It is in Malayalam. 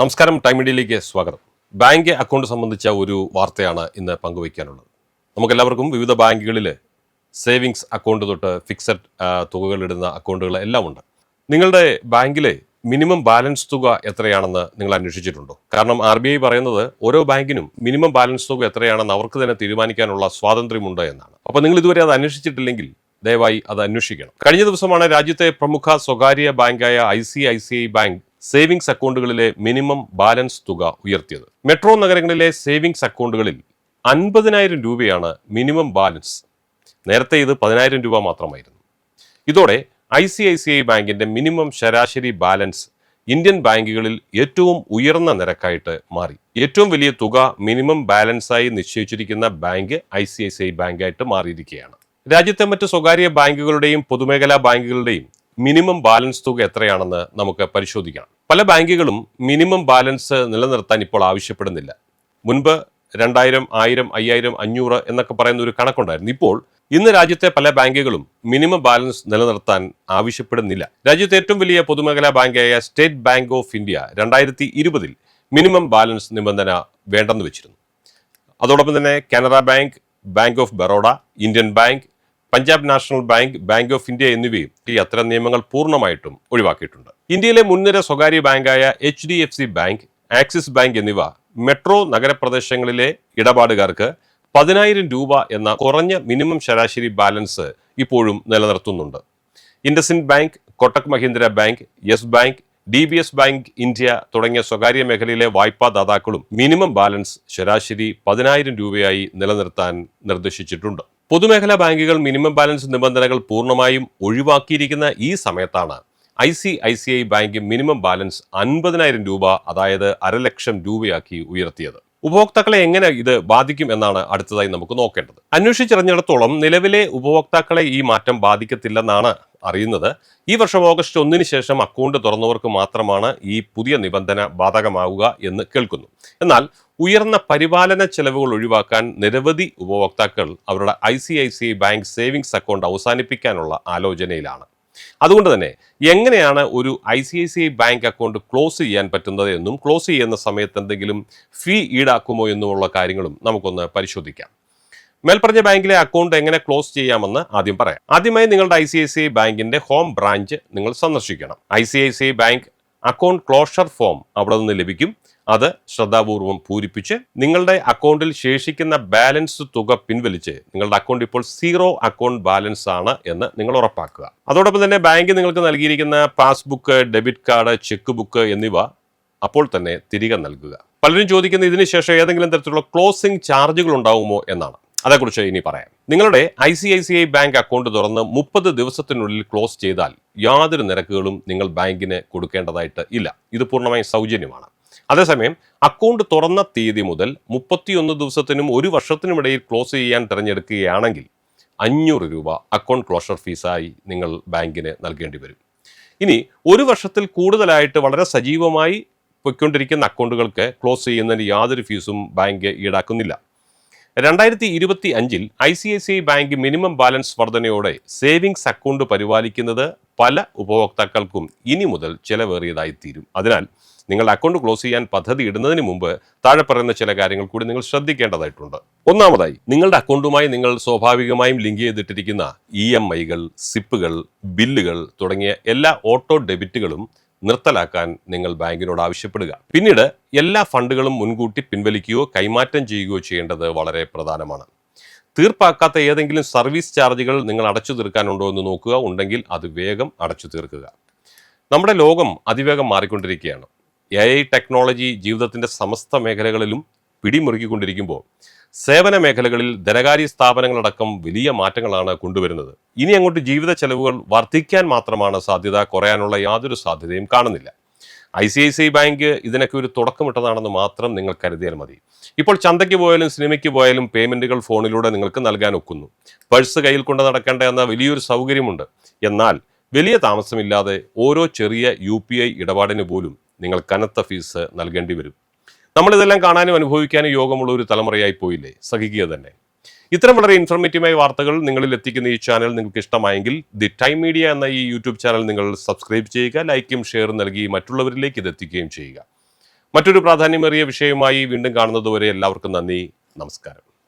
നമസ്കാരം ടൈം ഇന്ത്യയിലേക്ക് സ്വാഗതം. ബാങ്ക് അക്കൗണ്ട് സംബന്ധിച്ച ഒരു വാർത്തയാണ് ഇന്ന് പങ്കുവയ്ക്കാനുള്ളത്. നമുക്കെല്ലാവർക്കും വിവിധ ബാങ്കുകളിൽ സേവിങ്സ് അക്കൗണ്ട് തൊട്ട് ഫിക്സഡ് തുകകൾ ഇടുന്ന അക്കൗണ്ടുകൾ എല്ലാം ഉണ്ട് നിങ്ങളുടെ ബാങ്കിലെ മിനിമം ബാലൻസ് തുക എത്രയാണെന്ന് നിങ്ങൾ അന്വേഷിച്ചിട്ടുണ്ടോ? കാരണം ആർ ബി ഐ പറയുന്നത് ഓരോ ബാങ്കിനും മിനിമം ബാലൻസ് തുക എത്രയാണെന്ന് അവർക്ക് തന്നെ തീരുമാനിക്കാനുള്ള സ്വാതന്ത്ര്യമുണ്ട് എന്നാണ്. അപ്പോൾ നിങ്ങൾ ഇതുവരെ അത് അന്വേഷിച്ചിട്ടില്ലെങ്കിൽ ദയവായി അത് അന്വേഷിക്കണം. കഴിഞ്ഞ ദിവസമാണ് രാജ്യത്തെ പ്രമുഖ സ്വകാര്യ ബാങ്കായ I C I C I bank savings അക്കൗണ്ടുകളിലെ minimum balance തുക ഉയർത്തിയത്. മെട്രോ നഗരങ്ങളിലെ സേവിങ്സ് അക്കൗണ്ടുകളിൽ അൻപതിനായിരം രൂപയാണ് മിനിമം ബാലൻസ്. നേരത്തെ ഇത് പതിനായിരം രൂപ മാത്രമായിരുന്നു. ഇതോടെ I C I C I ബാങ്കിന്റെ മിനിമം ശരാശരി ബാലൻസ് ഇന്ത്യൻ ബാങ്കുകളിൽ ഏറ്റവും ഉയർന്ന നിരക്കായിട്ട് മാറി. ഏറ്റവും വലിയ തുക മിനിമം ബാലൻസായി നിശ്ചയിച്ചിരിക്കുന്ന bank I C I C I ബാങ്കായിട്ട് മാറിയിരിക്കുകയാണ്. രാജ്യത്തെ മറ്റ് സ്വകാര്യ ബാങ്കുകളുടെയും പൊതുമേഖലാ ബാങ്കുകളുടെയും മിനിമം ബാലൻസ് തുക എത്രയാണെന്ന് നമുക്ക് പരിശോധിക്കണം. പല ബാങ്കുകളും മിനിമം ബാലൻസ് നിലനിർത്താൻ ഇപ്പോൾ ആവശ്യപ്പെടുന്നില്ല. മുൻപ് രണ്ടായിരം ആയിരം അയ്യായിരം അഞ്ഞൂറ് എന്നൊക്കെ പറയുന്ന ഒരു കണക്കുണ്ടായിരുന്നു. ഇപ്പോൾ ഇന്ന് രാജ്യത്തെ പല ബാങ്കുകളും മിനിമം ബാലൻസ് നിലനിർത്താൻ ആവശ്യപ്പെടുന്നില്ല. രാജ്യത്തെ ഏറ്റവും വലിയ പൊതുമേഖലാ ബാങ്കായ സ്റ്റേറ്റ് ബാങ്ക് ഓഫ് ഇന്ത്യ രണ്ടായിരത്തി ഇരുപതിൽ മിനിമം ബാലൻസ് നിബന്ധന വേണ്ടെന്ന് വെച്ചിരുന്നു. അതോടൊപ്പം തന്നെ Canara bank bank of Baroda Indian bank Punjab national bank bank of India എന്നിവയും ഈ അത്തരം നിയമങ്ങൾ പൂർണമായിട്ടും ഒഴിവാക്കിയിട്ടുണ്ട്. ഇന്ത്യയിലെ മുൻനിര സ്വകാര്യ ബാങ്കായ H D F C bank Axis bank എന്നിവ മെട്രോ നഗരപ്രദേശങ്ങളിലെ ഇടപാടുകാർക്ക് പതിനായിരം രൂപ എന്ന കുറഞ്ഞ മിനിമം ശരാശരി ബാലൻസ് ഇപ്പോഴും നിലനിർത്തുന്നുണ്ട്. IndusInd bank Kotak Mahindra bank Yes bank D B S bank India തുടങ്ങിയ സ്വകാര്യ മേഖലയിലെ വായ്പാ ദാതാക്കളും മിനിമം ബാലൻസ് ശരാശരി പതിനായിരം രൂപയായി നിലനിർത്താൻ നിർദ്ദേശിച്ചിട്ടുണ്ട്. പൊതുമേഖലാ ബാങ്കുകൾ മിനിമം ബാലൻസ് നിബന്ധനകൾ പൂർണമായും ഒഴിവാക്കിയിരിക്കുന്ന ഈ സമയത്താണ് I C I C I bank minimum balance അൻപതിനായിരം രൂപ അതായത് അരലക്ഷം രൂപയാക്കി ഉയർത്തിയത്. ഉപഭോക്താക്കളെ എങ്ങനെ ഇത് ബാധിക്കും എന്നാണ് അടുത്തതായി നമുക്ക് നോക്കേണ്ടത്. അന്വേഷിച്ചറിഞ്ഞിടത്തോളം നിലവിലെ ഉപഭോക്താക്കളെ ഈ മാറ്റം ബാധിക്കത്തില്ലെന്നാണ് അറിയുന്നത്. ഈ വർഷം ഓഗസ്റ്റ് ഒന്നിന് ശേഷം അക്കൗണ്ട് തുറന്നവർക്ക് മാത്രമാണ് ഈ പുതിയ നിബന്ധന ബാധകമാവുക എന്ന് കേൾക്കുന്നു. എന്നാൽ ഉയർന്ന പരിപാലന ചെലവുകൾ ഒഴിവാക്കാൻ നിരവധി ഉപഭോക്താക്കൾ അവരുടെ ഐ ബാങ്ക് സേവിങ്സ് അക്കൗണ്ട് അവസാനിപ്പിക്കാനുള്ള ആലോചനയിലാണ്. അതുകൊണ്ട് തന്നെ എങ്ങനെയാണ് ഒരു I C I C I bank account close ചെയ്യാൻ പറ്റുന്നത് എന്നും ക്ലോസ് ചെയ്യുന്ന സമയത്ത് എന്തെങ്കിലും ഫീ ഈടാക്കുമോ എന്നുമുള്ള കാര്യങ്ങളും നമുക്കൊന്ന് പരിശോധിക്കാം. മേൽപ്പറഞ്ഞ ബാങ്കിലെ അക്കൗണ്ട് എങ്ങനെ ക്ലോസ് ചെയ്യാമെന്ന് ആദ്യം പറയാം. ആദ്യമായി നിങ്ങളുടെ I C I C I ബാങ്കിന്റെ ഹോം ബ്രാഞ്ച് നിങ്ങൾ സന്ദർശിക്കണം. I C I C I bank account closure form അവിടെ നിന്ന് ലഭിക്കും. അത് ശ്രദ്ധാപൂർവം പൂരിപ്പിച്ച് നിങ്ങളുടെ അക്കൗണ്ടിൽ ശേഷിക്കുന്ന ബാലൻസ് തുക പിൻവലിച്ച് നിങ്ങളുടെ അക്കൗണ്ട് ഇപ്പോൾ സീറോ അക്കൗണ്ട് ബാലൻസ് ആണ് എന്ന് നിങ്ങൾ ഉറപ്പാക്കുക. അതോടൊപ്പം തന്നെ ബാങ്ക് നിങ്ങൾക്ക് നൽകിയിരിക്കുന്ന passbook debit card cheque book എന്നിവ അപ്പോൾ തന്നെ തിരികെ നൽകുക. പലരും ചോദിക്കുന്ന ഇതിന് ശേഷം ഏതെങ്കിലും തരത്തിലുള്ള ക്ലോസിംഗ് ചാർജുകൾ ഉണ്ടാവുമോ എന്നാണ്. അതേക്കുറിച്ച് ഇനി പറയാം. നിങ്ങളുടെ I C I C I bank account തുറന്ന് മുപ്പത് ദിവസത്തിനുള്ളിൽ ക്ലോസ് ചെയ്താൽ യാതൊരു നിരക്കുകളും നിങ്ങൾ ബാങ്കിന് കൊടുക്കേണ്ടതായിട്ട് ഇല്ല. ഇത് പൂർണമായും സൗജന്യമാണ്. അതേസമയം അക്കൗണ്ട് തുറന്ന തീയതി മുതൽ മുപ്പത്തിയൊന്ന് ദിവസത്തിനും ഒരു വർഷത്തിനുമിടയിൽ ക്ലോസ് ചെയ്യാൻ തിരഞ്ഞെടുക്കുകയാണെങ്കിൽ അഞ്ഞൂറ് രൂപ അക്കൗണ്ട് ക്ലോഷർ ഫീസായി നിങ്ങൾ ബാങ്കിന് നൽകേണ്ടി വരും. ഇനി ഒരു വർഷത്തിൽ കൂടുതലായിട്ട് വളരെ സജീവമായി പൊയ്ക്കൊണ്ടിരിക്കുന്ന അക്കൗണ്ടുകൾക്ക് ക്ലോസ് ചെയ്യുന്നതിന് യാതൊരു ഫീസും ബാങ്ക് ഈടാക്കുന്നില്ല. രണ്ടായിരത്തി ഇരുപത്തി അഞ്ചിൽ I C I C I bank minimum balance വർധനയോടെ savings account പരിപാലിക്കുന്നത് പല ഉപഭോക്താക്കൾക്കും ഇനി മുതൽ ചെലവേറിയതായി തീരും അതിനാൽ നിങ്ങൾ അക്കൗണ്ട് ക്ലോസ് ചെയ്യാൻ പദ്ധതി ഇടുന്നതിന് മുമ്പ് താഴെ പറയുന്ന ചില കാര്യങ്ങൾ കൂടി നിങ്ങൾ ശ്രദ്ധിക്കേണ്ടതായിട്ടുണ്ട്. ഒന്നാമതായി നിങ്ങളുടെ അക്കൗണ്ടുമായി നിങ്ങൾ സ്വാഭാവികമായും ലിങ്ക് ചെയ്തിട്ടിരിക്കുന്ന ഇ എം ഐകൾ സിപ്പുകൾ ബില്ലുകൾ തുടങ്ങിയ എല്ലാ ഓട്ടോ ഡെബിറ്റുകളും നിർത്തലാക്കാൻ നിങ്ങൾ ബാങ്കിനോട് ആവശ്യപ്പെടുക. പിന്നീട് എല്ലാ ഫണ്ടുകളും മുൻകൂട്ടി പിൻവലിക്കുകയോ കൈമാറ്റം ചെയ്യുകയോ ചെയ്യേണ്ടത് വളരെ പ്രധാനമാണ്. തീർപ്പാക്കാത്ത ഏതെങ്കിലും സർവീസ് ചാർജുകൾ നിങ്ങൾ അടച്ചു തീർക്കാനുണ്ടോ എന്ന് നോക്കുക. ഉണ്ടെങ്കിൽ അത് വേഗം അടച്ചു തീർക്കുക. നമ്മുടെ ലോകം അതിവേഗം മാറിക്കൊണ്ടിരിക്കുകയാണ്. എ ഐ ടെക്നോളജി ജീവിതത്തിന്റെ സമസ്ത മേഖലകളിലും പിടിമുറുക്കിക്കൊണ്ടിരിക്കുമ്പോൾ സേവന മേഖലകളിൽ ധനകാര്യ സ്ഥാപനങ്ങളടക്കം വലിയ മാറ്റങ്ങളാണ് കൊണ്ടുവരുന്നത്. ഇനി അങ്ങോട്ട് ജീവിത ചെലവുകൾ വർദ്ധിക്കാൻ മാത്രമാണ് സാധ്യത കുറയാനുള്ള യാതൊരു സാധ്യതയും കാണുന്നില്ല. I C I C bank ഇതിനൊക്കെ ഒരു തുടക്കമിട്ടതാണെന്ന് മാത്രം നിങ്ങൾ കരുതിയാൽ മതി. ഇപ്പോൾ ചന്തയ്ക്ക് പോയാലും സിനിമയ്ക്ക് പോയാലും പേയ്മെന്റുകൾ ഫോണിലൂടെ നിങ്ങൾക്ക് നൽകാൻ ഒക്കുന്നു. പഴ്സ് കയ്യിൽ കൊണ്ട് നടക്കേണ്ട എന്ന വലിയൊരു സൗകര്യമുണ്ട്. എന്നാൽ വലിയ താമസമില്ലാതെ ഓരോ ചെറിയ യു പി ഐ ഇടപാടിന് പോലും നിങ്ങൾ കനത്ത ഫീസ് നൽകേണ്ടി വരും. നമ്മളിതെല്ലാം കാണാനും അനുഭവിക്കാനും യോഗമുള്ള ഒരു തലമുറയായി പോയില്ലേ? സഹിക്കുക തന്നെ. ഇത്തരം വളരെ ഇൻഫർമേറ്റീവായ വാർത്തകൾ നിങ്ങളിൽ എത്തിക്കുന്ന ഈ ചാനൽ നിങ്ങൾക്ക് ഇഷ്ടമായെങ്കിൽ ദി ടൈം മീഡിയ എന്ന ഈ യൂട്യൂബ് ചാനൽ നിങ്ങൾ സബ്സ്ക്രൈബ് ചെയ്യുക ലൈക്കും ഷെയറും നൽകി മറ്റുള്ളവരിലേക്ക് ഇത് എത്തിക്കുകയും ചെയ്യുക. മറ്റൊരു പ്രാധാന്യമേറിയ വിഷയവുമായി വീണ്ടും കാണുന്നതുവരെ എല്ലാവർക്കും നന്ദി. നമസ്കാരം.